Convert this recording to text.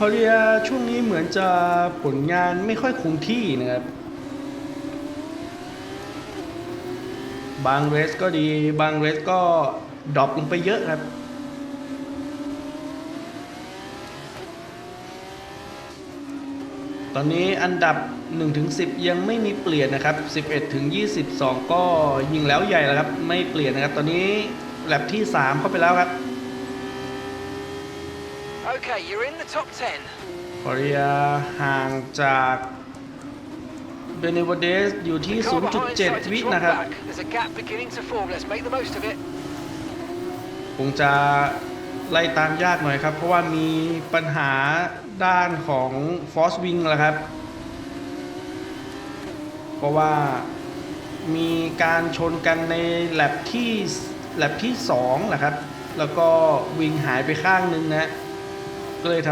คอเรียช่วงนี้เหมือนจะผลงานไม่ค่อยคงที่นะครับ บางเรสก็ดี บางเรสก็ดรอปลงไปเยอะครับตอนนี้อันดับ 1-10 ยังไม่มีเปลี่ยนนะครับ 11-22 ก็ยิงแล้วใหญ่แล้วครับ ไม่เปลี่ยนนะครับ ตอนนี้แลบที่ 3 เข้าไปแล้วครับ Okay, you're in the top 10. คอเรียห่างจากเบเนวเดสอยู่ที่ The car behind started 0.7 to วิ drop นะครับ back. There's a gap beginning to form. Let's make the most of it. คงจะไล่ตามยากหน่อยครับ เพราะว่ามีปัญหาด้านของฟอสวิงแหละครับ เพราะว่ามีการชนกันในแลบที่แลบที่2แหละครับ แล้วก็วิงหายไปข้างนึงนะ ก็เลยทำ